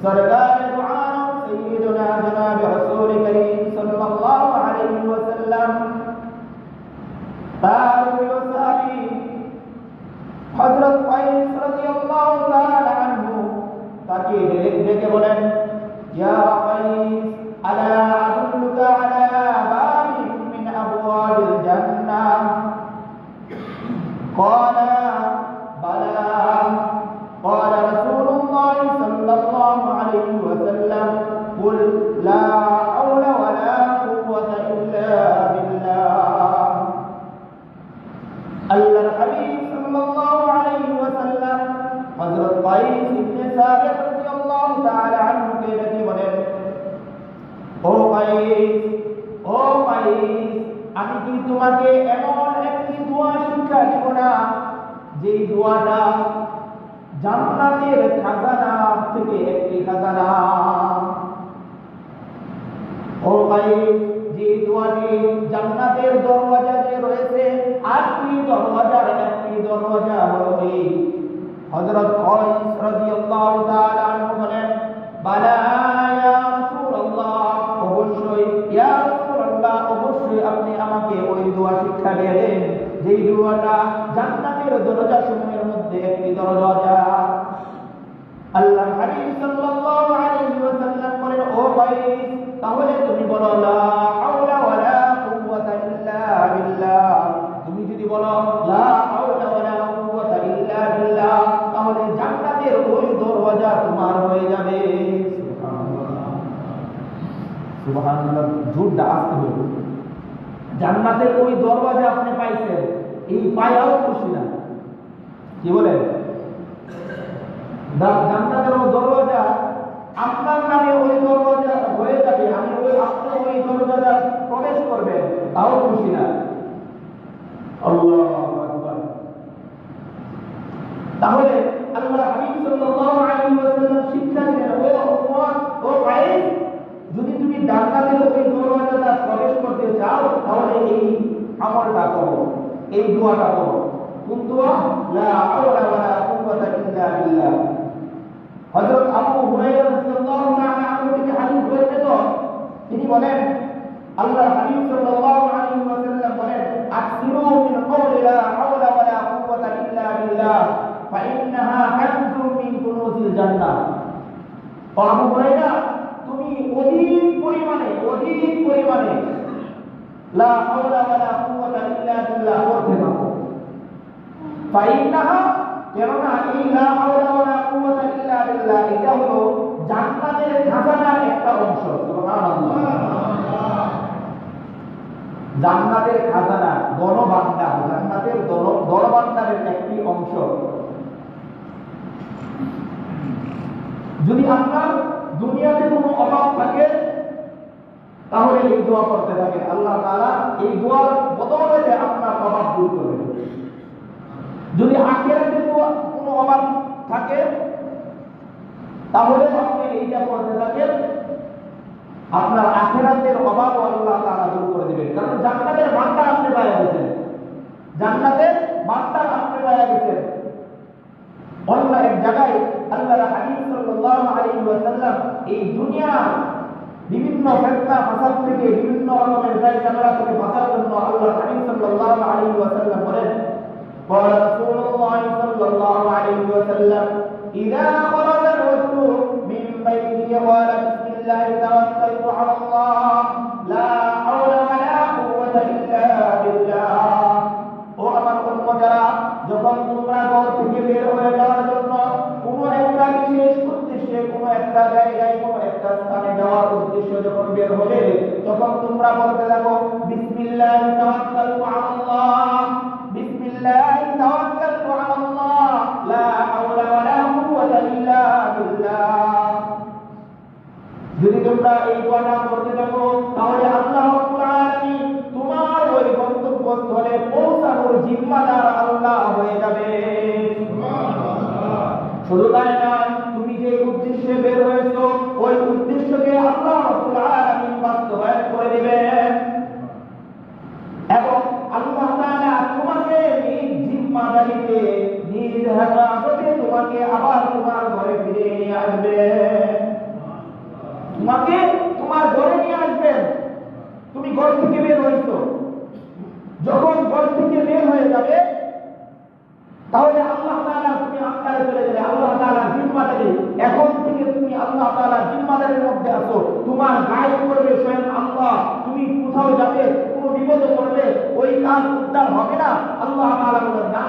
senhora না যেই দোয়াটা জান্নাতের খাজানা থেকে একটি খাজানা। ও কাইস যে দোয়াটি জান্নাতের দরওয়াজা রয়েছে আটটি দরওয়াজার, একটি দরওয়াজা হলো হযরত কাইস রাদিয়াল্লাহু তাআলা আনহু বলেন, বালা ইয়া রাসূলুল্লাহ, অবশ্যই, ইয়া রাসূলুল্লাহ, অবশ্যই আপনি আমাকে ওই দোয়া শিক্ষা দিলেন যেই দোয়াটা জান্নাতের দরজা সমূহের মধ্যে একটি দরজা আল্লাহ হাবিব সাল্লাল্লাহু আলাইহি ওয়াসাল্লাম বলেন, ও কাইস তাহলে তুমি বলো, লা হাওলা ওয়ালা কুওয়াতা ইল্লা বিল্লাহ। তুমি যদি বলো, লা হাওলা ওয়ালা কুওয়াতা ইল্লা বিল্লাহ, তাহলে জান্নাতের ওই দরওয়াজা তোমার হয়ে যাবে। সুবহানাল্লাহ। সুবহানাল্লাহ, জোরটা আসতে হবে জান্নাতের ওই দরওয়াজা আপনি পাইছেন, এই পায়াও খুশি না। কি বলেন? জান্নাতের ওই দরওয়াজা আপনার নামে ওই দরওয়াজা হয়ে যাবে, আমি ওই আপনি ওই দরওয়াজা প্রবেশ করবেন, তাও খুশি না। আল্লাহু তাহলে আল্লাহ হাবিব সাল্লাল্লাহু আলাইহি ওয়াসাল্লাম শিক্ষা দিলেন ও উম্মত ও কায়েস যদি তুমি জান্নাতের ওই দরওয়াজাটা প্রবেশ করতে চাও, তাহলে এই আমলটা করো। এই দোয়াটা করো। কোন দোয়া, লা হাওলা ওয়ালা কুওয়াতা ইল্লা বিল্লাহ। হযরত আবু হুরায়রা রাদিয়াল্লাহু তাআলা আনহু থেকে হাদিস বর্ণিত। তিনি বলেন, আল্লাহর হাবিব সাল্লাল্লাহু আলাইহি ওয়াসাল্লাম বলেন, আকসিরু মিন কওলি লা হাওলা ওয়ালা কুওয়াতা ইল্লা বিল্লাহ, ফাইন্নাহা কানজুম মিন কুনুজিল জান্নাহ। ও আবু তুমি অধিক পরিমাণে অধিক পরিমাণে। লা হাওলা ওয়ালা কুওয়াতা ইল্লা বিল্লাহ কেননা এই লা হাওলা ওয়ালা কুওয়াতা ইল্লা বিল্লাহ, এটা হলো জান্নাতের খাজানার একটা অংশ জান্নাতের খাজানা জান্নাতের একটি অংশ। যদি আপনার দুনিয়াতে কোনো অভাব থাকে, তাহলে এই দোয়া করতে থাকেন। আল্লাহ তাআলা এই দোয়ার বদলে আপনার অভাব দূর করবেন। যদি আখেরাতে কোনো অভাব থাকে, তাহলে আপনি এইটা করতে থাকেন। আপনার আখেরাতের অভাব আল্লাহ তাআলা দূর করে দেবেন। কারণ জান্নাতের ভান্ডার আপনি পাওয়া গেছেন জান্নাতের ভান্ডার আপনি পাওয়া গেছেন এই দুনিয়া বিভিন্ন ফেতনা ফাসাদ থেকে বিভিন্ন রকমের দায় ঝগড়া থেকে বাঁচার জন্য আল্লাহর হাবিব সাল্লাল্লাহু আলাইহি ওয়াসাল্লাম বলেন قال رسول الله صلى الله عليه وسلم إذا خرج الرجل من بيته قال بسم الله توكلت على الله বের হবে। তখন তোমরা বলতে থাকো বিসমিল্লাহ আলাল্লাহ বিসমিল্লাহ আলাল্লাহ লা হাওলা ওয়ালা কুওয়াতা ইল্লা বিল্লাহ। যদি তোমরা এই দোয়াটা করতে থাকো তাহলে আল্লাহ রাব্বুল আলামিন তোমার ওই গন্তব্যস্থলে পৌঁছানোর জিম্মাদার আল্লাহ হয়ে যাবে। শুধু তাই না তুমি যে উদ্দেশ্যে বের হয়েছো ওই উদ্দেশ্যকে আল্লাহ রাব্বুল আলামিন বাস্তবায়ন করে দিবেন এবং আল্লাহ তাআলা তোমাকে নিজ জিম্মাদারিতে নিজ হেফাজতে তোমাকে আবার তোমার ঘরে ফিরে নিয়ে আসবেন তুমি ঘর থেকে বের হইছো যখন ঘর থেকে বের হয়ে যাবে তাহলে আল্লাহ তাআলা তুমি আত্মারে চলে গেলে আল্লাহ তাআলা জিম্মাদারি এখন থেকে তুমি আল্লাহ তাআলা জিম্মাদারির মধ্যে আছো তোমার গায়ে করবে স্বয়ং আল্লাহ তুমি কোথাও যাবে কোনো বিপদে পড়বে ওই কাজ উদ্ধার হবে না আল্লাহ তাআলা বলেন না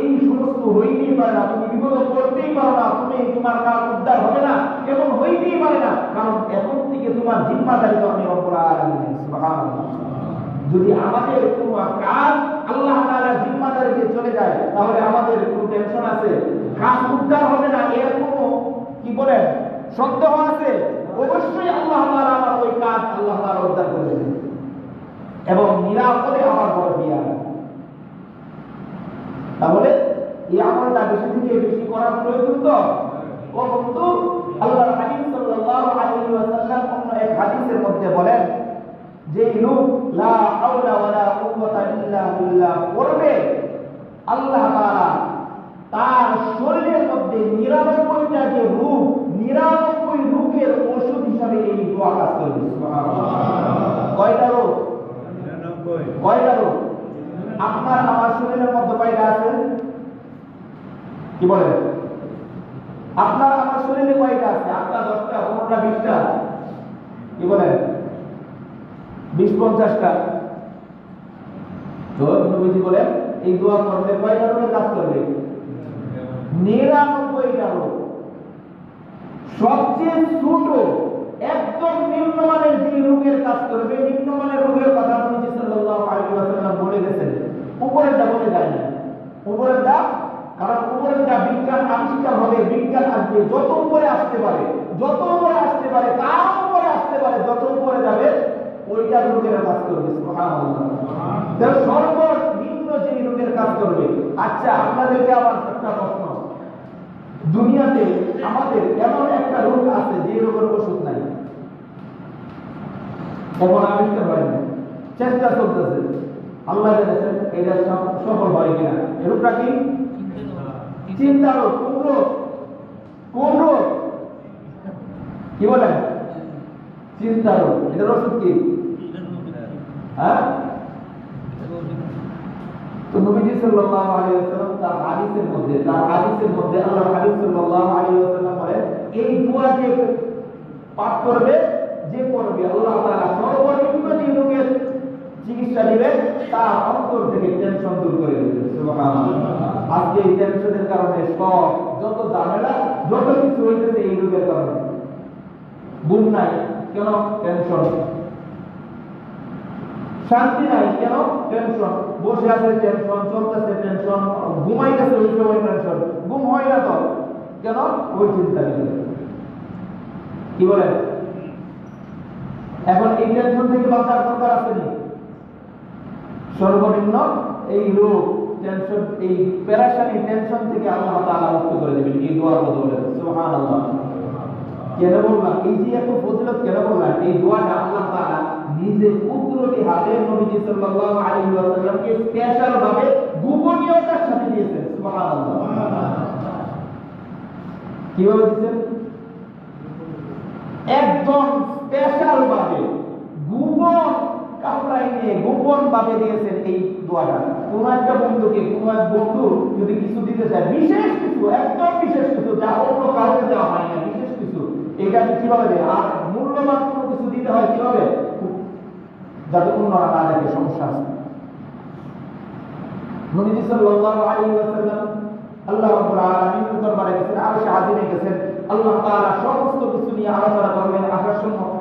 এই সমস্ত হইতেই পারে না তুমি বিপদে পড়তেই পারো না তুমি তোমার কাজ উদ্ধার হবে না এবং হইতেই পারে না কারণ এখন তোমার জিম্মাদারি তো আমি রব্বুল আলামিন যদি আমাদের কোনো কাজ আল্লাহ তাআলা জিম্মাদারিতে চলে যায়, তাহলে আমাদের কোনো টেনশন আছে? কাজ উদ্ধার হবে না, এর কোনো, কি বলেন, সন্দেহ আছে? অবশ্যই আল্লাহ তাআলা আমার ওই কাজ আল্লাহ তাআলা উদ্ধার করে দেবেন। এবং নিরাপদে আমার ঘরে দিয়ে তাহলে এই আমলটা বেশি থেকে বেশি করার প্রয়োজন তো? ও বন্ধু, আল্লাহর হাবিব সাল্লাল্লাহু আলাইহি ওয়াসাল্লাম অন্য এক হাদিসের মধ্যে বলেন যে লোক লা হাওলা ওয়ালা কুওয়াতা ইল্লা বিল্লাহ পড়বে আল্লাহ তাআলা তার শরীরের মধ্যে নিরানব্বইটা যে রূপ নিরানব্বই রূপের ওষুধ হিসাবে এই দোয়া কাজ করবে। কয়টা রূপ? কয়টা রূপ? আপনার আমার শরীরের মধ্যে কয়টা আছে? কি বলেন? আপনার আমার শরীরে কয়টা আছে? আটটা দশটা পনেরোটা বিশটা কি বলেন? বিশ পঞ্চাশটা। তো নবীজি বলেন এই দোয়া করলে কয়টা রোগে কাজ করবে? নিরানব্বইটা রোগ সবচেয়ে ছোট, একদম নিম্নমানের যে রোগের কাজ করবে নিম্নমানের রোগের কথা নবীজি সাল্লাল্লাহু আলাইহি ওয়াসাল্লাম বলে গেছেন। উপরেরটা বলে যায় না। উপরেরটা কারণ উপরেরটা বিজ্ঞান আবিষ্কার হবে, বিজ্ঞান আসবে। যত উপরে আসতে পারে, যত উপরে আসতে পারে, তার আসতে পারে যত উপরে যাবে, ওইটা রোগের কাজ করবে সর্বনিম্ন যে রোগের কাজ করবে। আচ্ছা আপনাদেরকে আবার একটা প্রশ্ন। দুনিয়াতে আমাদের এমন একটা রোগ আছে যে রোগের ওষুধ নাই। এখন আবিষ্কার হয়নি চেষ্টা চলতেছে। আল্লাহ জানেন এটা সফল হয় কিনা। এই রোগটা কি? চিন্তা রোগ কোন রোগ? কোন রোগ? কি বলেন? চিন্তা রোগ এটার ওষুধ কি? হ্যাঁ? তো নবীজি সাল্লাল্লাহু আলাইহি ওয়াসাল্লাম তার হাদিসের মধ্যে, তার হাদিসের মধ্যে সাল্লাল্লাহু আলাইহি ওয়াসাল্লাম এই দোয়া যে পাঠ করবে, যে পড়বে, আল্লাহ তাআলা সর্বনিম্ন রোগের চিকিৎসা দিবেন তার অন্তর থেকে টেনশন দূর করে সুবহানাল্লাহ। আজকে এই টেনশনের কারণে সব যত ঝামেলা, যত কিছু হইতেছে এই রোগের কারণে। ঘুম নাই। কেন টেনশন শান্তি নাই, কেন টেনশন বসে আছে টেনশন চলতেছে টেনশন ঘুমাইতেছে ওই সময় টেনশন ঘুম হয় না তো। কেন? ওই চিন্তা কি বলেন? এখন এই টেনশন থেকে বাঁচার দরকার আছে নি? সর্বনিম্ন এই রোগ টেনশন এই পেরাশানি টেনশন থেকে আল্লাহ তাআলা মুক্ত করে দেবেন। এই দোয়ার বদলে সুবহানাল্লাহ। কেন বললাম এই যে এত ফজিলত কেন বললাম এই দোয়াটা আল্লাহ তাআলা নিজে কুদরতি হাতে নবীজি সাল্লাল্লাহু আলাইহি ওয়াসাল্লামকে স্পেশাল ভাবে গোপনীয়তার সাথে দিয়েছেন। সুবহানাল্লাহ। কীভাবে দিয়েছেন? একদম স্পেশাল ভাবে, গোপন কাপড়াই নিয়ে গোপন ভাবে দিয়েছেন এই দোয়াটা। কোন একটা বন্ধুকে, কোন এক বন্ধু যদি কিছু দিতে চায়, বিশেষ কিছু, একদম বিশেষ কিছু, যা অন্য কাউকে দেওয়া হয় না কিছু এটা কীভাবে দেয়? আর মূল্যবান কোনো কিছু দিতে হয় কীভাবে? যাতে অন্যরা না দেখে সমস্যা আছে। নবীজি সাল্লাল্লাহু আলাইহি ওয়াসাল্লাম আল্লাহ রাব্বুল আলামিনের দরবারে গেছেন আর সে আজিমে গেছেন। আল্লাহ তাআলা সমস্ত কিছু নিয়ে আলোচনা করবেন আসার সময়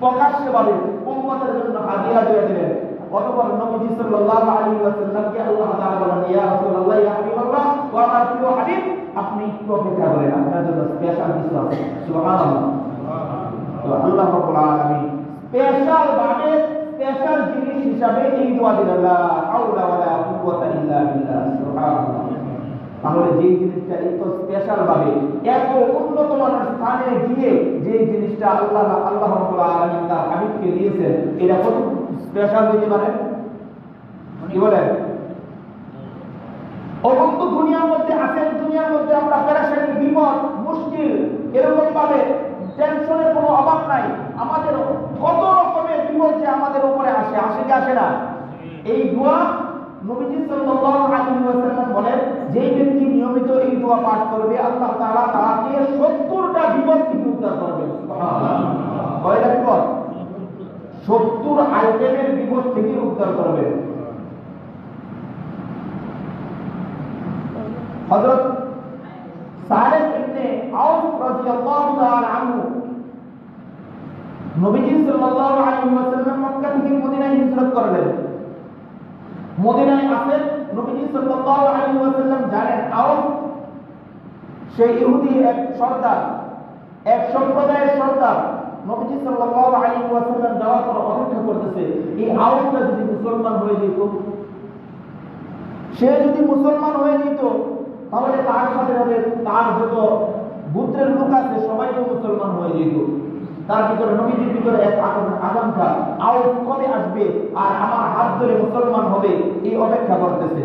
প্রকাশ্যে ভাবে উম্মতের জন্য হাদিয়া দিয়ে দিলেন। অতঃপর নবীজি সাল্লাল্লাহু আলাইহি ওয়াসাল্লামকে আল্লাহ তাআলা বলেন, ইয়া রাসূলুল্লাহ, ইয়া হাবিবাল্লাহ, ওয়া আমার প্রিয় আপনি একটু অপেক্ষা করেন, আপনার জন্য স্পেশাল কিছু আছে। তো আল্লাহ রাব্বুল আলামিন স্পেশাল ভাবে স্পেশাল জিনিস হিসাবে এই দোয়া হাওলা ওয়ালা কুওয়াতা ইল্লা বিল্লাহ, সুবহানাল্লাহ। তাহলে যে জিনিসটা এত স্পেশাল ভাবে, এত উন্নত মানের স্থানে গিয়ে যে জিনিসটা আল্লাহ আল্লাহ রাব্বুল আলামিন তার হাবিবকে দিয়েছেন, এটা কত স্পেশাল দিতে পারে। কি বলেন? অবন্ত দুনিয়ার মধ্যে আছেন, দুনিয়ার মধ্যে আমরা পেরেশানি, বিপদ, মুশকিল এরকম ভাবে টেনশনের কোনো অভাব নাই। আমাদের কত রকমের বিপদ যে আমাদের উপরে আসে আসে কি আসে না? এই দোয়া নবীজি সাল্লাল্লাহু আলাইহি ওয়াসাল্লাম বলেন, যেই ব্যক্তি নিয়মিত এই দোয়া পাঠ করবে, আল্লাহ তাআলা তাকে 70টা বিপদ থেকে উদ্ধার করবেন সুবহানাল্লাহ। কয়টা বিপদ 70 আইটেমের বিপদ থেকে উদ্ধার করবেন হিজরত ইহুদি এক সর্দার, এক সম্প্রদায়ের সর্দার। করতেছে, এই যদি মুসলমান হয়ে যেত? সে যদি মুসলমান হয়ে যেত তাহলে তার সাথে সাথে তার যত গোত্রের লোক আছে, সবাই তো মুসলমান হয়ে যেত। তার ভিতরে নবীজির ভিতরে এক আকাঙ্ক্ষা আউট কবে আসবে আর আমার হাত ধরে মুসলমান হবে, এই অপেক্ষা করতেছে।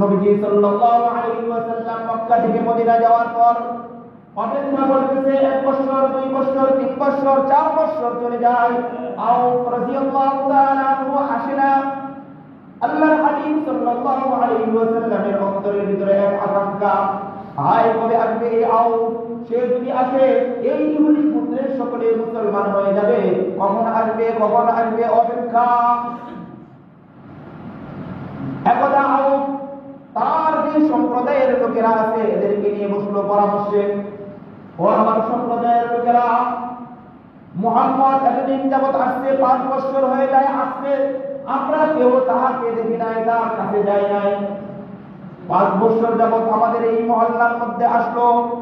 নবীজি সাল্লাল্লাহু আলাইহি ওয়াসাল্লাম মক্কা থেকে মদিনা যাওয়ার পর অপেক্ষা করতেছে এক বছর, দুই বছর, তিন বছর, চার বছর চলে যায়। আউফ রাদিয়াল্লাহু তাআলা আনহু আসে না। আল্লাহর হাবিব সাল্লাল্লাহু আলাইহি ওয়াসাল্লামের অন্তরের ভিতরে এক আকাঙ্ক্ষা। হায় কবে আসবে এই আউফ সে যদি আসে, এই ইহুদি পুত্রের সকলে মুসলমান হয়ে যাবে। কখন আসবে কখন আসবে অপেক্ষা? একদা আউফ তার যে সম্প্রদায়ের লোকেরা আছে, এদেরকে নিয়ে বসল পরামর্শে। ও আমার সম্প্রদায়ের লোকেরা, মোহাম্মদ এতদিন যাবৎ আসছে, পাঁচ বছর হয়ে যায় আসছে আমরা কেউ তাহাকে দেখি নাই তার কাছে যাই নাই। পাঁচ বছর যাবৎ আমাদের এই মহল্লার মধ্যে আসলো।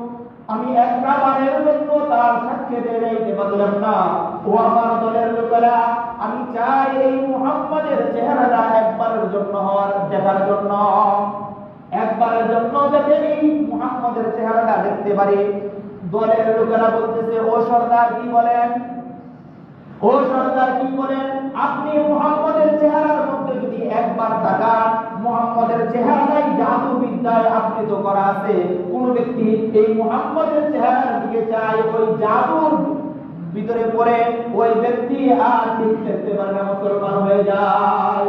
আমি একটা বারের জন্য তার সাক্ষাতে যাইতে পারলাম না। ও আমার দলের লোকেরা, আমি চাই এই মুহাম্মাদের চেহারাটা একবারের জন্য হওয়ার, দেখার জন্য। একবারের জন্য যাতে এই মুহাম্মাদের চেহারাটা দেখতে পারি। দলের লোকেরা বলতেছে, ও সরকার কি বলেন? ও সরকার কি বলেন আপনি মুহাম্মাদের চেহারার মধ্যে যদি একবার তাকান, মুহাম্মাদের জাদু বিদ্যায় আবৃত করা আছে। কোন ব্যক্তি এই মুহাম্মাদের চেহারার দিকে চায়, ওই জাদুর ভিতরে পড়ে ওই ব্যক্তি আর ঠিক দেখতে পারে না, মুসলমান হয়ে যায়।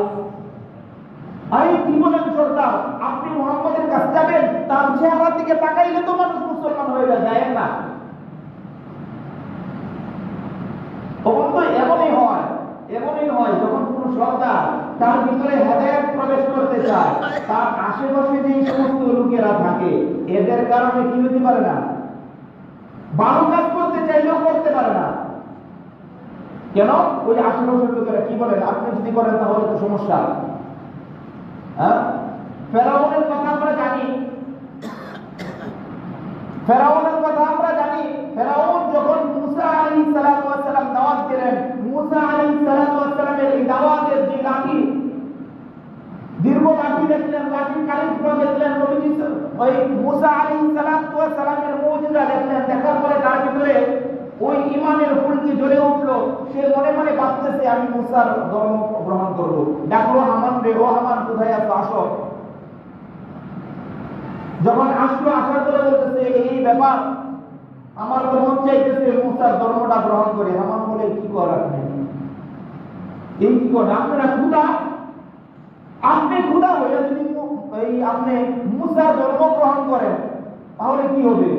আরে কি বলেন সরকার আপনি মুহাম্মাদের কাছে যাবেন, তার চেহারার দিকে তাকাইলে তো মানুষ মুসলমান হয়ে যায় না? তখন তো এমনই হয় এমনই হয় যখন কোন সর্দার তার ভিতরে প্রবেশ করতে চায়, তার আশেপাশে যে সমস্ত লোকেরা থাকে, এদের কারণে কি হতে পারে না? ভালো কাজ করতে চাইলেও করতে পারে না। কেন? ওই আশেপাশের লোকেরা কি বলেন? আপনি যদি করেন তাহলে তো সমস্যা। হ্যাঁ? ফেরাউনের কথা আমরা জানি। ফেরাউনের কথা আমরা জানি। ফেরাউন যখন মুসা ওয়াস সালাম দাওয়াত দিলেন, মুসা ওয়াস সালামের এই দাওয়াতের যে লাঠি, দীর্ঘ লাঠি দেখলেন, লাঠি করে দেখলেন নবীজি ওই মুসা ওয়াস সালামের মুজিজা দেখলেন, দেখার পরে তার ভিতরে ওই ইমানের ফুলকি জ্বলে উঠল। সে মনে মনে ভাবতেছে, আমি মুসার ধর্ম গ্রহণ করব। ডাকলো, হামান রে, ও হামান, কোথায় আছো? আসো। যখন আসলো, আসার পরে বলতেছে, এই ব্যাপার আমার তো মন চাইতেছে মুসার ধর্মটা গ্রহণ করে, আমার বলে কি করার আপনি এই কি কর আপনারা খুদা আপনি খুদা হয়ে যদি এই আপনি মুসার ধর্ম গ্রহণ করেন, তাহলে কি হবে?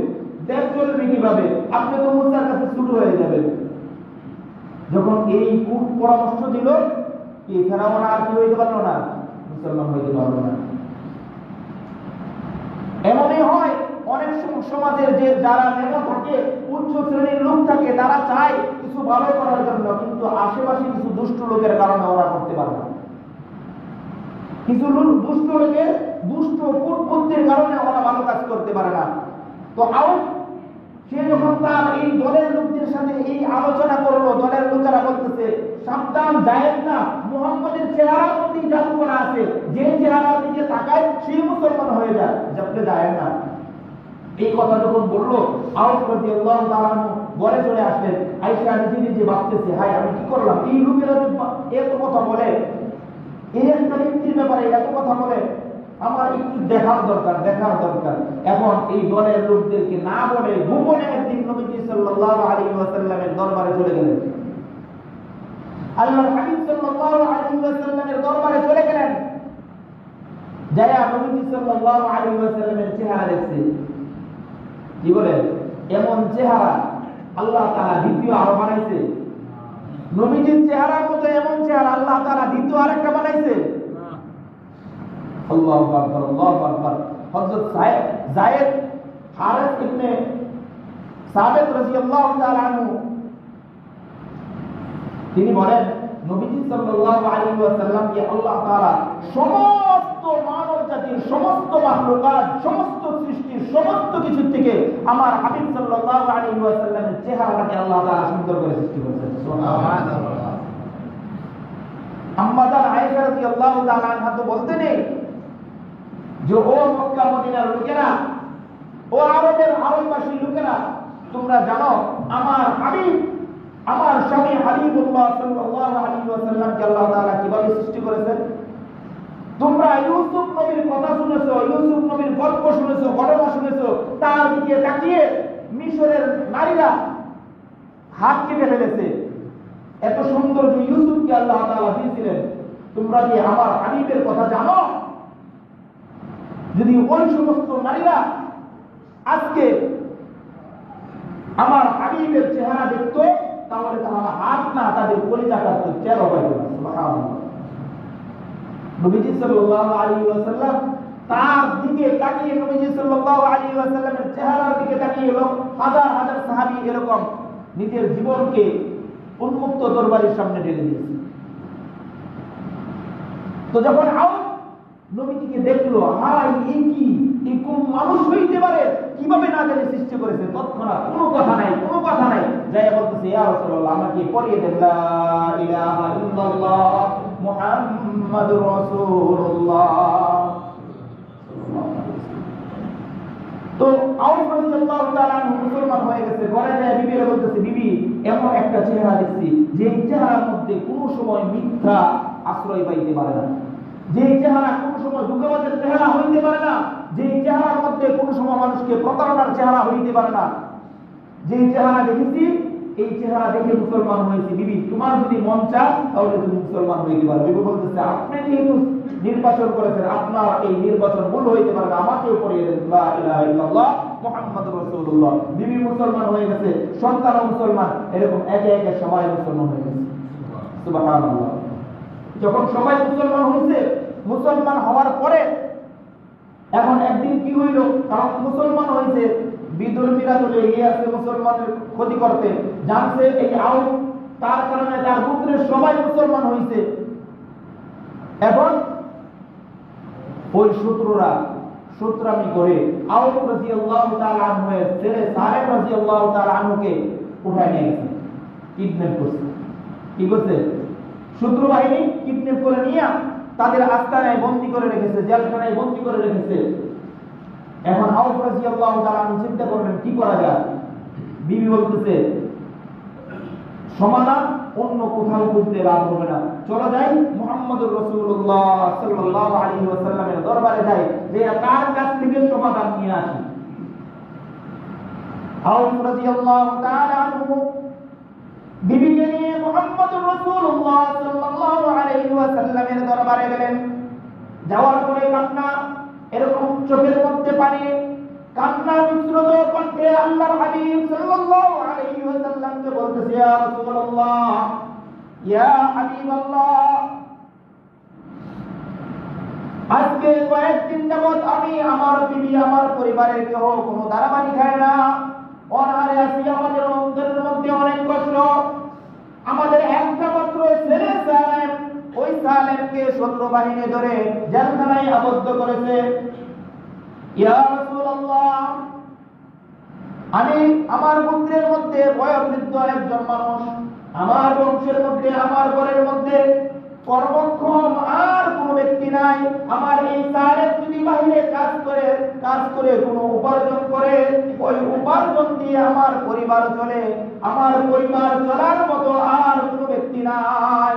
দেশ চলবে কীভাবে? আপনি তো মুসার কাছে ছোট হয়ে যাবে। যখন এই কূট পরামর্শ দিল কি ফেরাউন আর কি হইতে পারল না? মুসলমান হইতে পারল না। এমনই হয় অনেক সম- সমাজের যে যারা নেতা থাকে, উচ্চ শ্রেণির লোক থাকে, তারা চায় কিছু ভালো করার জন্য, কিন্তু আশেপাশে কিছু দুষ্ট লোকের কারণে ওরা করতে পারে না। কিছু দুষ্ট লোকের দুষ্ট কূটবুদ্ধির কারণে ওরা ভালো কাজ করতে পারে না। তো আউট সে যখন তার এই দলের লোকদের সাথে এই আলোচনা করল, দলের লোকেরা বলতেছে, সাবধান যায় না, মোহাম্মদের চেহারা মধ্যে জাদু করা আছে, যে চেহারার দিকে তাকায় সেই মুসলমান হয়ে যায়। যাতে যায় না। এই কথা যখন বলল ঘরে চলে আসলেন। আয়েশা নিজে নিজে ভাবতেছে হাই আমি কি করলাম? এই লোকেরা যে এত কথা বলে। এই একটা ব্যক্তির ব্যাপারে এত কথা বলে। আমার একটু দেখার দরকার দেখার দরকার। এখন এই দলের লোকদেরকে না বলে গোপনে একদিন ওয়াসাল্লামের দরবারে চলে গেলেন। হাবিব ওয়াসাল্লামের দরবারে চলে গেলেন। ওয়াসাল্লামের চেহারা দেখছে। কি বলেন এমন চেহারা আল্লাহ তাআলা দ্বিতীয় আরও বানাইছে। নবীজির চেহারার মতো এমন চেহারা আল্লাহ তাআলা দ্বিতীয় আরেকটা বানাইছে। আল্লাহু আকবার আকবার। হযরত সাহেব হারিস ইবনে রাদিয়াল্লাহু তাআলা আনহু। তিনি বলেন, নবীজি সাল্লাল্লাহু আলাইহি আল্লাহ তাআলা সমস্ত মানব জাতির সমস্ত মাখলুকাত, সমস্ত সমস্ত কিছু থেকে আমার হাবিব সাল্লাল্লাহু আলাইহি ওয়াসাল্লামের চেহারাটাকে আল্লাহ তাআলা সুন্দর করে সৃষ্টি করেছেন। সুবহানাল্লাহ। আয়েশা রাদিয়াল্লাহু তাআলা আনহা তো বলতে নেই যে, ও মক্কা, মদিনার লোকেরা, ও আরবের আরববাসী লোকেরা, তোমরা জানো আমার হাবিব, আমার স্বামী হাবিবুল্লাহ সাল্লাল্লাহু আলাইহি ওয়াসাল্লামকে আল্লাহ তাআলা কীভাবে সৃষ্টি করেছেন? তোমরা ইউসুফ নবীর কথা শুনেছো, ইউসুফ নবীর গল্প শুনেছো, ঘটনা শুনেছো, তার দিকে তাকিয়ে মিশরের নারীরা হাত কেটে ফেলেছে। এত সুন্দর যে ইউসুফকে আল্লাহ তাআলা দিয়েছিলেন, তোমরা কি আমার হাবিবের কথা জানো? যদি ওই সমস্ত নারীরা আজকে আমার হাবিবের চেহারা দেখতো, তাহলে তারা হাত না, তাদের কলিজা কাটতো। চেহারা নবীজি সাল্লাল্লাহু আলাইহি ওয়াসাল্লাম তার দিকে তাকিয়ে নবীজি সাল্লাল্লাহু আলাইহি ওয়াসাল্লামের চেহারার দিকে তাকিয়ে হাজার হাজার সাহাবী এরকম নিজের জীবনকে উন্মুক্ত দরবারের সামনে ঢেলে দিয়েছে। তো যখন নবীজিকে দেখল এই কি? এই কোন মানুষ হইতে পারে? কীভাবে না জানি সৃষ্টি করেছে। তৎক্ষণাৎ কোনো কথা নাই, কোনো কথা নাই। যাই বলতেছে, ইয়া রাসূলুল্লাহ, আমাকে পড়িয়ে দেন, লা ইলাহা ইল্লাল্লাহ। রাসূলুল্লাহ। তো আউফ রাদিয়াল্লাহু তাআলা মুসলমান হয়ে গেছে যায় বিবিরা বলতেছে, বিবি, এমন একটা চেহারা দেখছি যে চেহারার মধ্যে কোনো সময় মিথ্যা আশ্রয় পাইতে পারে না। যে চেহারা কোনো সময় দুঃখবাদের চেহারা হইতে পারে না যে চেহারার মধ্যে কোনো সময় মানুষকে প্রতারণার চেহারা হইতে পারে না। যে চেহারা দেখেছি এই চেহারা দেখে মুসলমান হয়েছে। বিবি, তোমার যদি মন চায়, তাহলে তুমি মুসলমান হইতে পারো বিবি বলতেছে, আপনি যেহেতু নির্বাচন করেছেন, আপনার এই নির্বাচন ভুল হইতে পারে না আমাকেও পড়িয়ে দেন। লা ইলাহা ইল্লাল্লাহ, মুহাম্মাদুর রাসূলুল্লাহ। বিবি মুসলমান হয়ে গেছে, সন্তানও মুসলমান, এরকম একে একে সবাই মুসলমান হয়ে গেছে। সুবহানাল্লাহ। যখন সবাই মুসলমান হয়েছে মুসলমান হওয়ার পরে এখন একদিন কি হইল? কারণ মুসলমান হয়েছে বিদর্মীরা চলে এগিয়ে আসছে মুসলমানের ক্ষতি করতে। জানছে এই আউ তার কারণে তার পুত্রের সবাই মুসলমান হয়েছে এখন ওই শত্রুরা শত্রামি করে এর ছেলে সাহেব রাদিয়াল্লাহু তাআলা আনহুকে উঠায় নিয়ে গেছে করছে। কি করছে? শত্রু বাহিনী কিডন্যাপ করে নিয়ে তাদের আস্তানায় বন্দী করে রেখেছে, জেলখানায় বন্দী করে রেখেছে। এখন আউফ চিন্তা করলেন, কি করা যায়? বিবি বলতেছে, সমাধান অন্য কোথাও খুঁজতে রাত হবে না। চলো যাই মুহাম্মদুর রাসূলুল্লাহ দরবারে যাই যে তার কাছ থেকে সমাধান নিয়ে আসি। আউফ রাদিয়াল্লাহু তাআলা আনহু বিবিকে নিয়ে দরবারে গেলেন। যাওয়ার পরে কান্না এরকম চোখের মধ্যে পানি কান্না মিশ্রিত কণ্ঠে আল্লাহর হাবিব সাল্লাল্লাহু আলাইহি ওয়াসাল্লামকে বলতেছে, ইয়া রাসূলুল্লাহ, ইয়া হাবিবাল্লাহ, আজকে কয়েকদিন যাবত আমি আমার বিবি, আমার পরিবারের কেউ কোনো দাঁড়াবাড়ি খায় না। অনারে আছি, আমাদের অন্তরের মধ্যে অনেক কষ্ট। আমাদের একটা মাত্র ছেলে সালেম ওই সালেমকে শত্রু বাহিনী ধরে জেলখানায় আবদ্ধ করেছে। আমি আমার পুত্রের মধ্যে বয়োবৃদ্ধ একজন মানুষ। আমার বংশের মধ্যে, আমার ঘরের মধ্যে কর্মক্ষম আর কোন ব্যক্তি নাই। আমার এই সারের যদি বাহিরে কাজ করে কাজ করে কোনো উপার্জন করে, ওই উপার্জন দিয়ে আমার পরিবার চলে। আমার পরিবার চলার মতো আর কোনো ব্যক্তি নাই।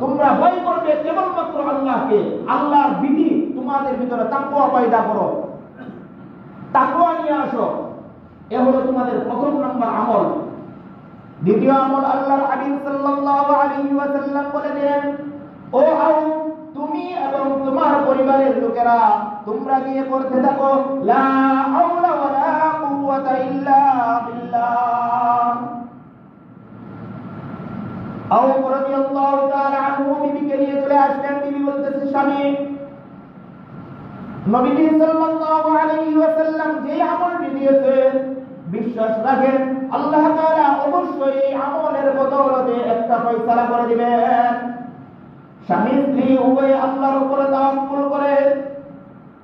তোমরা ভয় করবে কেবলমাত্র আল্লাহকে। আল্লাহর বিধি তোমাদের ভিতরে তাকওয়া পয়দা করো। তাকওয়া নিয়ে আসো। এ হলো তোমাদের প্রথম নম্বর আমল। দ্বিতীয় আমল আল্লাহর হাবিব সাল্লাল্লাহু আলাইহি ওয়াসাল্লাম বলে দেন, ও আও তুমি এবং তোমার পরিবারের লোকেরা তোমরা গিয়ে করতে থাকো। লা হাওলা ওয়ালা কুওয়াতা ইল্লা বিল্লাহ। স্বামী বিশ্বাস রাখেন, আল্লাহ অবশ্যই আমলের বদৌলতে একটা ফয়সালা করে দিবেন। স্বামী, স্ত্রী উভয়ে আল্লাহর উপরে তাওয়াক্কুল করে,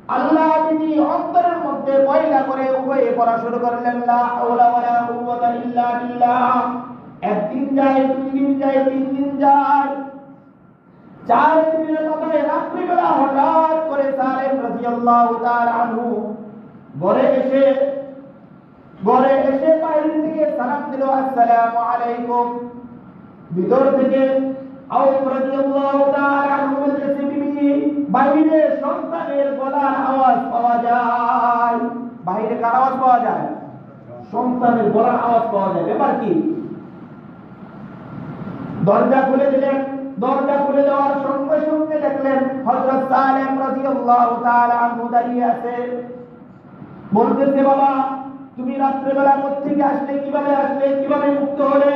আল্লাহ তিনি অন্তরের মধ্যে পয়দা করে উভয়ে পড়া শুরু করলেন, লা হাওলা ওয়ালা কুওয়াতা ইল্লা বিল্লাহ। একদিন যায় দুই দিন যায় তিন দিন যায়। চার দিনের মাথায় রাত্রিবেলা হঠাৎ করে সালেম রাদিয়াল্লাহু তাআলা আনহু ঘরে এসে ঘরে এসে বাইরে থেকে সালাম দিল, আসসালামু আলাইকুম। ভিতর থেকে আউফ রাদিয়াল্লাহু তাআলা আনহু বলতেছে, বিবি, বাইরে সন্তানের গলার আওয়াজ পাওয়া যায়। বাইরে কার আওয়াজ পাওয়া যায়? সন্তানের গলার আওয়াজ পাওয়া যায়। ব্যাপার কি? দরজা খুলে দিলেন। দরজা খুলে দেওয়ার সঙ্গে সঙ্গে দেখলেন হযরত সালেম রাদিয়াল্লাহু তাআলা আনহু দাঁড়িয়ে আছে। বলতেছে, বাবা, তুমি রাত্রেবেলা থেকে আসলে? কীভাবে আসলে? কীভাবে মুক্ত হলে?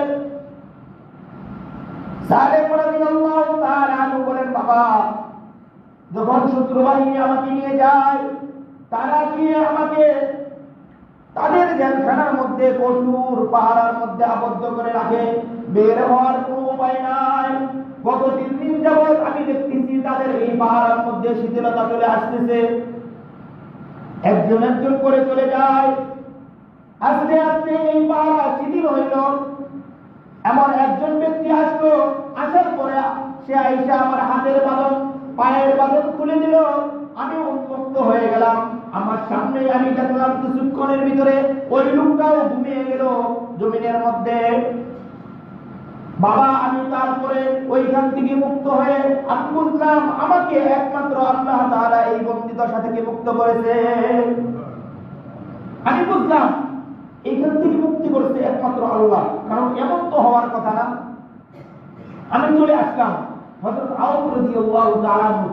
সালেম রাদিয়াল্লাহু তাআলা আনহু বলেন, বাবা, যখন শত্রু বাহিনী আমাকে নিয়ে যায়, তারা গিয়ে আমাকে তাদের জেলখানার মধ্যে কঠোর পাহারার মধ্যে আবদ্ধ করে রাখে। বের হওয়ার উপায় নাই। গত তিন দিন যাবৎ আমি দেখতেছি তাদের এই পাহারার মধ্যে শিথিলতা চলে আসতেছে। একজন একজন করে চলে যায়। আস্তে আস্তে এই পাহারা শিথিল হইল। এমন একজন ব্যক্তি আসলো। আসার পরে সে আইসা আমার হাতের বাঁধন পায়ের বাঁধন খুলে দিল। আমি উন্মুক্ত হয়ে গেলাম। আমার সামনে আমি দেখলাম কিছুক্ষণের ভিতরে ওই লোকটাও ঘুমিয়ে গেল। জমিনের মধ্যে বাবা, আমি তারপরে ওইখান থেকে মুক্ত হয়ে আমি বুঝলাম আমাকে একমাত্র আল্লাহ তাআলা এই বন্দিদশা থেকে মুক্ত করেছে। আমি বুঝলাম এইখান থেকে মুক্তি করেছে একমাত্র আল্লাহ, কারণ এমন তো হওয়ার কথা না। আমি চলে আসলাম, হযরত আউফ রাদিয়াল্লাহু তাআলা আনহু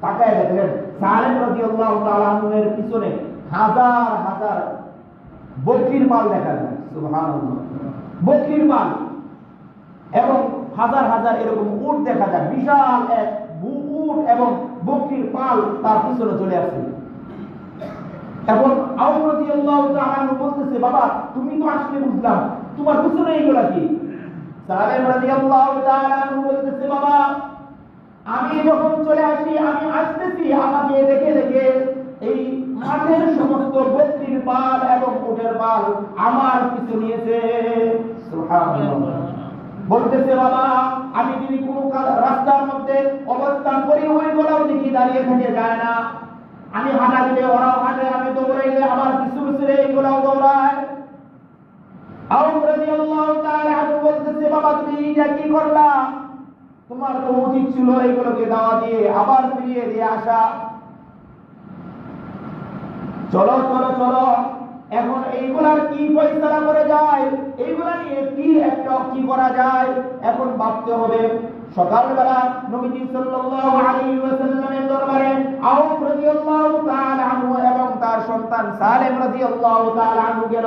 তাকায় দেখলেন, সালেম রাদিয়াল্লাহু তাআলা আনহুর পিছনে হাজার হাজার বকরির মাল দেখা যায়। সুবহানাল্লাহ। বকরির মাল। এবং হাজার হাজার এরকম উট দেখা যায়। বিশাল এক উট এবং বকরির পাল তার পিছনে চলে এখন বলতেছে, বাবা, তুমি তো আসলে বুঝলাম, তোমার পিছনে কি? বলতেছে, বাবা, আমি যখন চলে আসি, আমি আসতেছি, আমাকে দেখে দেখে এই মাঠের সমস্ত বক্তির পাল এবং উটের পাল আমার পিছু নিয়েছে। সুবহানাল্লাহ। বলতেছে, বাবা, আমি যদি কোনো রাস্তার মধ্যে অবস্থান করি, ওই গোলাও দেখি দাঁড়িয়ে থেকে, যায় না। আমি হাঁটা দিলে, ওরাও হাঁটে, আমি দৌড়াইলে আমার পিছু পিছু এইগুলাও দৌড়ায়। আউফ রাদিয়াল্লাহু তাআলা আনহু বলতেছে আবার চলো চলো চলো। এখন এইগুলার কি ফয়সালা করে যায়? এইগুলা নিয়ে কি একটা কি করা যায়? এখন ভাবতে হবে, সকালবেলা নবীজি সাল্লাল্লাহু আলাইহি ওয়াসাল্লামের দরবারে আউফ রাদিয়াল্লাহু তাআলা আনহু এবং তার সন্তান সালেম রাদিয়াল্লাহু তাআলা আনহু গেল।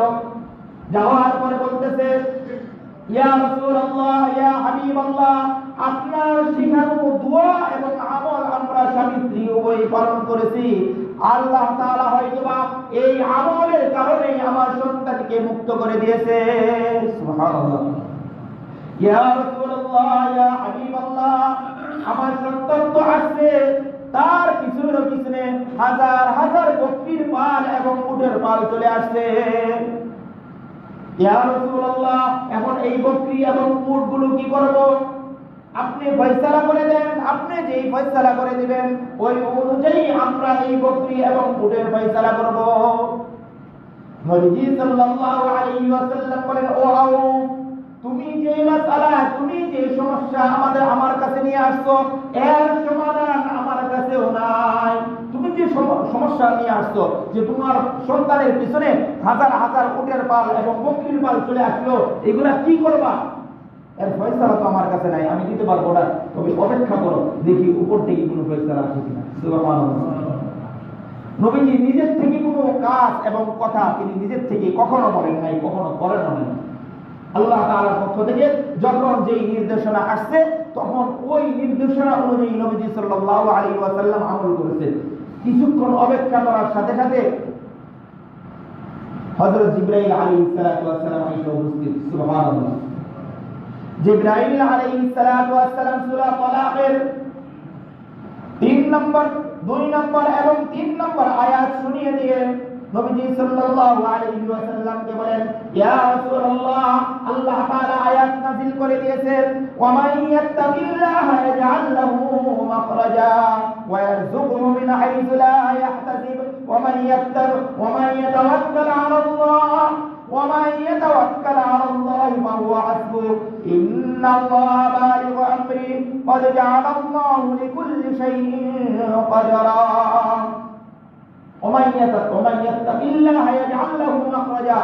যাওয়ার পরে বলতেছে, ইয়া রাসূলুল্লাহ, ইয়া হাবিবাল্লাহ, আপনার শিখানো দোয়া এবং আমল আমরা স্বামী স্ত্রী উভয় পালন করেছি। আল্লাহ তাআলা হয়তোবা এই আমলের কারণে আমার সন্তানকে মুক্ত করে দিয়েছে। সুবহানাল্লাহ। ইয়া রাসূলুল্লাহ, ইয়া হাবিবাল্লাহ, আমার সন্তান তো আসছে, তার পিছনে পিছনে হাজার হাজার বকরির পাল এবং উটের পাল চলে আসছে। ইয়া রাসূলুল্লাহ, এখন এই বকরি এবং উটগুলো কি করব? আপনি ফয়সালা করে দেন, আপনি যেই ফয়সালা করে দিবেন, ওই অনুযায়ী আমরা এই বকরি এবং উটের ফয়সালা করব। নবীজি সাল্লাল্লাহু আলাইহি ওয়াসাল্লাম বলেন, ও আউ তুমি যে মাসালা, তুমি যে সমস্যা আমাদের, আমার কাছে নিয়ে আসছো, এর সমাধান আমার কাছেও নাই। তুমি যে সম- সমস্যা নিয়ে আসছো, যে তোমার সন্তানের পিছনে হাজার হাজার উটের পাল এবং বকরির পাল চলে আসলো, এগুলা কি করবা? এর ফয়সালা তো আমার কাছে নাই, আমি দিতে পারব না। তবে অপেক্ষা করো, দেখি উপর থেকে কোনো ফয়সালা আসে কিনা। নবীজি নিজের থেকে কোনো কাজ এবং কথা তিনি নিজের থেকে কখনো বলেন নাই, কখনো করেন নাই। আল্লাহ তাআলার পক্ষ থেকে যখন যেই নির্দেশনা আসছে, তখন ওই নির্দেশনা অনুযায়ী নবীজি সাল্লাল্লাহু আলাইহি ওয়াসাল্লাম আমল করেছেন কিছুক্ষণ অপেক্ষা করার সাথে সাথে হযরত জিবরাইল আলাইহিস সালাতু ওয়াস উপস্থিত। সুবহানাল্লাহ। জিবরাইল আলাইহিস সালাতু ওয়াস সালাম সূরা তালাকের তিন নম্বর দুই নম্বর এবং তিন নম্বর আয়াত শুনিয়ে দিয়ে নবীজি সাল্লাল্লাহু আলাইহি ওয়াসাল্লামকে বলেন, ইয়া রাসূলুল্লাহ, আল্লাহ তাআলা আয়াত নাযিল করে দিয়েছেন ওয়া মান ইয়াত্তাকিল্লাহা ইয়াজআল লাহু মাখরাজা, ওয়া ইয়ারযুকহু মিন হাইথু লা ইয়াহতাসিব ওয়া মান ইয়াত্তার ওয়া মান ইয়াতাওয়াক্কাল আলা আল্লাহ ومن يتوكل على الله فهو حسبه إن الله بالغ أمره قد جعل الله لكل شيء قدرا ومن يتق ومن يتق الله يجعل له مخرجا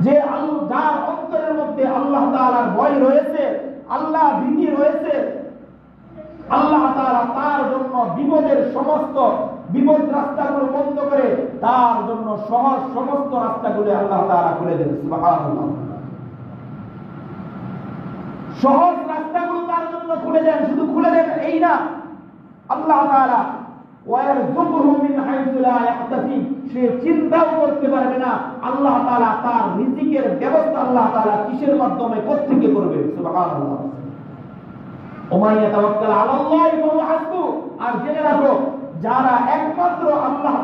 যে আল- যার অন্তরের মধ্যে আল্লাহ তাআলার ভয় রয়েছে আল্লাহ ভীতি রয়েছে আল্লাহ তাআলা তার জন্য বিপদের সমস্ত বিপদ রাস্তাগুলো বন্ধ করে তার জন্য সহজ সমস্ত রাস্তাগুলো আল্লাহ তাআলা খুলে সুবহানাল্লাহ। সহজ রাস্তাগুলো তার জন্য খুলে দেন, শুধু খুলে দেন এই না। আল্লাহ লা সে চিন্তাও করতে পারবে না। আল্লাহ তাআলা তার রিজিকের ব্যবস্থা আল্লাহ তাআলা কিসের মাধ্যমে কোথেকে করবে সুবহানাল্লাহ। আর জেনে রাখো, যারা একমাত্র আল্লাহ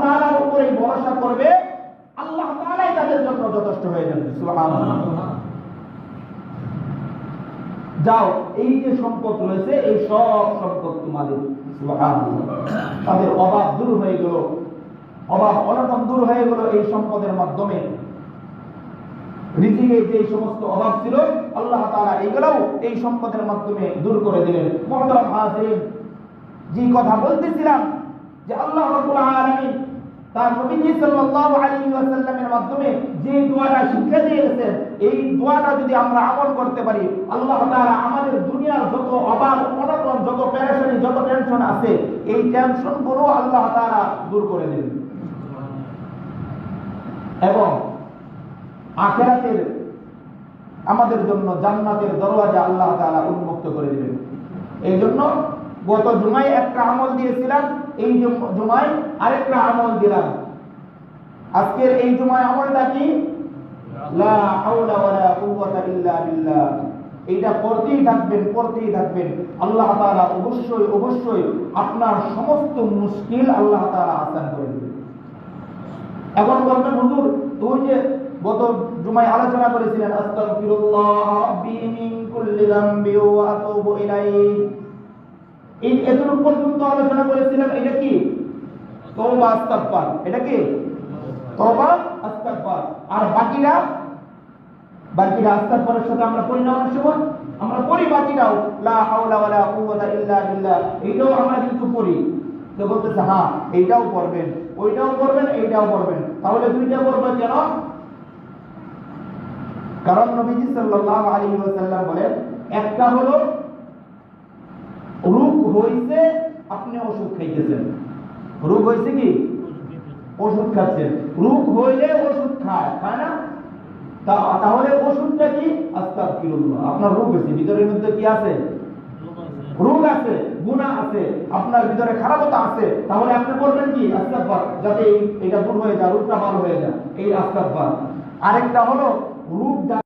উপরে ভরসা করবে, আল্লাহ তাদের জন্য যথেষ্ট হয়ে যাবে। যাও, এই যে সম্পদ রয়েছে, এই সব সম্পদ তোমাদের। তাদের অভাব দূর হয়ে গেল। অভাব অনটন দূর হয়ে গেল এই সম্পদের মাধ্যমে। যে সমস্ত অভাব ছিল, আল্লাহ এগুলোও এই সম্পদের মাধ্যমে দূর করে দিলেন। মহতরম যে কথা বলতেছিলাম যে আল্লাহ তার সাল্লাল্লাহু আলাইহি ওয়াসাল্লামের মাধ্যমে যে দোয়াটা শিক্ষা এই দোয়াটা যদি আমরা আমল করতে পারি, আল্লাহ তাআলা আমাদের দুনিয়ার যত অভাব অনটন যত পেরেশানি, যত টেনশন আছে, এই টেনশনগুলো আল্লাহ তাআলা দূর করে দেবেন এবং আখেরাতের আমাদের জন্য জান্নাতের দরওয়াজা আল্লাহ তাআলা উন্মুক্ত করে দিবেন এই জন্য গত জুমায় একটা আমল দিয়েছিলাম, এই জুম- জুমায় আরেকটা আমল দিলাম। আজকের এই জুমায় আমলটা কি? এইটা পড়তেই থাকবেন পড়তেই থাকবেন। আল্লাহ তাআলা অবশ্যই অবশ্যই আপনার সমস্ত মুশকিল আল্লাহ তাআলা আসান করে দিবেন। এখন বলবেন, হুজুর তুই যে গত জুমায় আলোচনা করেছিলেন, আস্তাগফিরুল্লাহ রাব্বি মিন কুল্লি যামবি ওয়া আতুবু ইলাইহি। এই পর্যন্ত আলোচনা করেছিলাম এটা কি? তওবা, আস্তাগফার। এটা কি? তওবা, আস্তাগফার। আর আস্তাগফারের সাথে আমরা আমরা পড়ি বাকিরাও, লা হাওলা ওয়ালা কুওয়াতা ইল্লা বিল্লাহ। আমরা কিন্তু পড়ি। তো বলতেছে হ্যাঁ এইটাও পড়বেন। ওইটাও পড়বেন, এইটাও পড়বেন। তাহলে দুইটা পড়বেন কেন? কারণ নবীজি সাল্লাল্লাহু আলাইহি ওয়াসাল্লাম বলেন, একটা হলো, রোগ হইছে, আপনি ওষুধ খাইতেছেন। রোগ হইছে কি? ওষুধ খাচ্ছেন। রোগ হইলে ওষুধ খায় খায় না? তাহলে ওষুধটা কি? আস্তাগফিরুল্লাহ। আপনার রোগ হয়েছে ভিতরের মধ্যে কি আছে? রোগ আছে, গুনাহ আছে, আপনার ভিতরে খারাপতা আছে, তাহলে আপনি বলবেন কি? আস্তাগফার, যাতে এটা দূর হয়ে যায়, রোগটা ভালো হয়ে যায়। এই আস্তাগফার। আরেকটা হলো রোগ